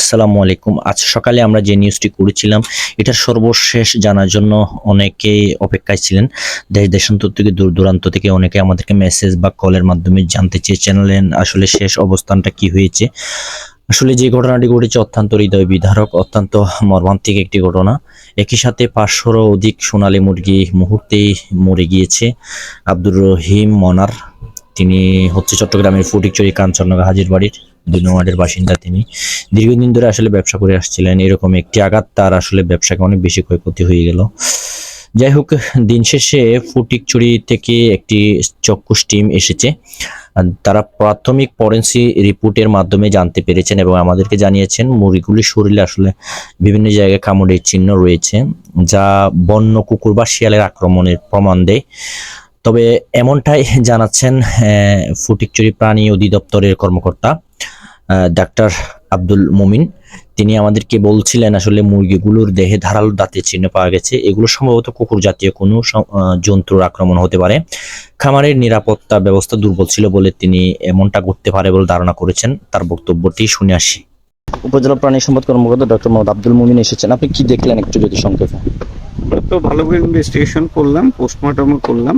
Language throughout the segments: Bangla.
আসসালামু আলাইকুম। আজ সকালে আমরা যে নিউজটি করেছিলাম, এটা সর্বশেষ জানার জন্য অনেকেই অপেক্ষায় ছিলেন। দেশ দেশান্তর থেকে দূর দূরান্ত থেকে অনেকে আমাদেরকে মেসেজ বা কলের মাধ্যমে জানতে চেয়ে চেয়েছিলেন আসলে শেষ অবস্থানটা কি হয়েছে। আসলে যে ঘটনাটি ঘটেছে অত্যন্ত হৃদয় বিধারক অত্যন্ত মর্মান্তিক একটি ঘটনা। একই সাথে পাঁচশোরও অধিক সোনালী মুরগি মুহূর্তেই মরে গিয়েছে। আব্দুর রহিম মনার তিনি হচ্ছে চট্টগ্রামের ফটিকচুরি কাঞ্চননগর হাজির বাড়ির দুই নম্বরের বাসিন্দা তিনি। দীর্ঘদিন ধরে আসলে ব্যবসা করে আসছিলেন, এরকম একটি আঘাত তার আসলে ব্যবসাকে অনেক বেশি ক্ষয়ক্ষতি হয়ে গেল। যাই হোক, দিন শেষে ফটিকচুরি থেকে একটি চক্ষুষ টিম এসেছে। তারা প্রাথমিক ফরেন্সি রিপোর্টের মাধ্যমে জানতে পেরেছেন এবং আমাদেরকে জানিয়েছেন মুরগিগুলির শরীরে আসলে বিভিন্ন জায়গায় কামড়ের চিহ্ন রয়েছে, যা বন্য কুকুর বা শিয়ালের আক্রমণের প্রমাণ দেয়। তবে এমনটাই জানাচ্ছেন আহ, ফটিকচুরি প্রাণী অধিদপ্তরের কর্মকর্তা আহ, ডাক্তার আব্দুল মুমিন। তিনি আমাদেরকে বলছিলেন আসলে মুরগিগুলোর দেহে ধারালো দাঁতের চিহ্ন পাওয়া গেছে। এগুলো সম্ভবত কুকুর জাতীয় কোনো জন্তুর আক্রমণ হতে পারে। খামারের নিরাপত্তা ব্যবস্থা দুর্বল ছিল বলে তিনি এমনটা করতে পারে বলে ধারণা করেছেন। তার বক্তব্যটি শুনে আসি। উপজেলা প্রাণী সম্পদ কর্মকর্তা ডক্টর মোহাম্মদ আব্দুল মুমিন এসেছেন। আপনি কি দেখলেন একটু যদি সংক্ষেপে? তো ভালো করে ইনভেস্টিগেশন করলাম পোস্টমর্টমও করলাম।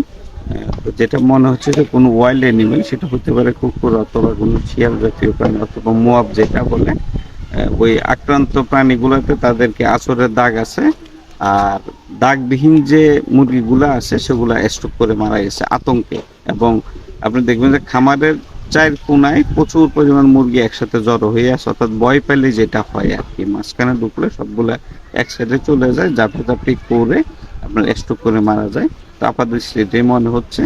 যেটা মনে হচ্ছে যে কোনো ওয়াইল্ড অ্যানিমেল সেটা হতে পারে কুকুর অথবা কোনো শিয়াল জাতীয় প্রাণী অথবা মোয়াব যেটা বলে ওই আক্রান্ত প্রাণীগুলোতে তাদেরকে আচরের দাগ আছে। আর দাগবিহীন যে মুরগিগুলো আছে, সেগুলো স্টক করে মারা গেছে আতঙ্কে। এবং আপনি দেখবেন যে খামারের চার কোনায় প্রচুর পরিমাণ মুরগি একসাথে জড়ো হয়ে আছে, অর্থাৎ ভয় পেলে যেটা হয় আর কি, মাঝখানে ঢুকলে সবগুলা একসাথে চলে যায় ঝাপে ঝাপি করে আপনার স্ট্রোক করে মারা যায়। তো সেটাই মনে হচ্ছে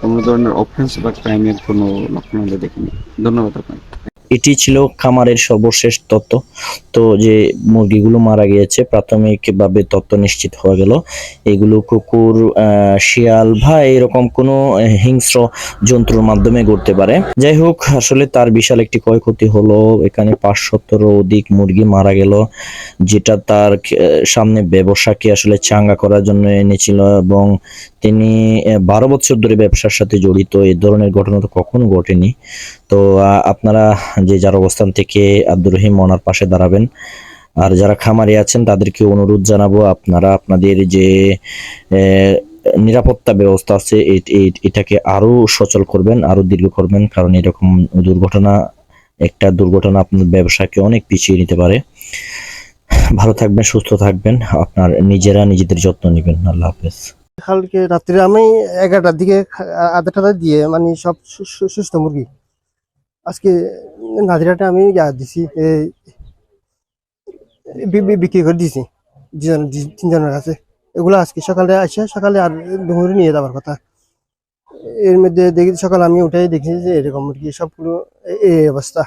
কোনো ধরনের অফেন্স বা ক্রাইমের কোনো লক্ষণ আমরা দেখিনি। ধন্যবাদ আপনাকে। এটি ছিল খামারের সর্বশেষ তথ্য তো যে মুরগিগুলো মারা গিয়েছে, প্রাথমিকভাবে তথ্য নিশ্চিত হয়ে গেল। এগুলো কুকুর শিয়াল বা এরকম কোনো হিংস্র জন্তুর মাধ্যমে ঘটতে পারে। যাই হোক, আসলে তার বিশাল একটি ক্ষয়ক্ষতি হলো। এখানে পাঁচশতেরও অধিক মুরগি মারা গেল, যেটা তার সামনে ব্যবসাকে আসলে চাঙ্গা করার জন্য এনেছিল এবং তিনি বারো বছর ধরে ব্যবসার সাথে জড়িত এই ধরনের ঘটনা তো কখনো ঘটেনি। তো আপনারা যে যার অবস্থান থেকে আব্দুর রহিম মনার পাশে দাঁড়াবেন, আর যারা খামারি আছেন তাদেরকে অনুরোধ জানাব, আপনারা আপনাদের যে নিরাপত্তা ব্যবস্থা আছে এটাকে আরও সচল করবেন আরও দীর্ঘ করবেন, কারণ এরকম দুর্ঘটনা, একটা দুর্ঘটনা আপনার ব্যবসাকে অনেক পিছিয়ে নিতে পারে। ভালো থাকবেন, সুস্থ থাকবেন, আপনার নিজেরা নিজেদের যত্ন নেবেন। আল্লাহ হাফেজ। কালকে রাত্রে আমি এগারোটার দিকে খা- আধা টাধা দিয়ে মানে সব সুস্থ মুরগি। আজকে নাজিরাটা আমি দিছি বিক্রি করে দিছি তিনজনের কাছে। এগুলো আজকে সকালে আসে, সকালে আর ডুমুরি নিয়ে যাবার কথা। এর মধ্যে দেখি, সকালে আমি উঠেই দেখি যে এরকম মুরগি, সবগুলো এই অবস্থা।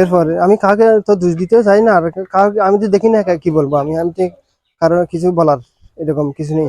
এরপরে আমি কাকে তো দোষ দিতে চাই না, আর কাউকে আমি তো দেখি না কা- কি বলব আমি আমি তো কারও কিছু বলার এরকম কিছু নেই।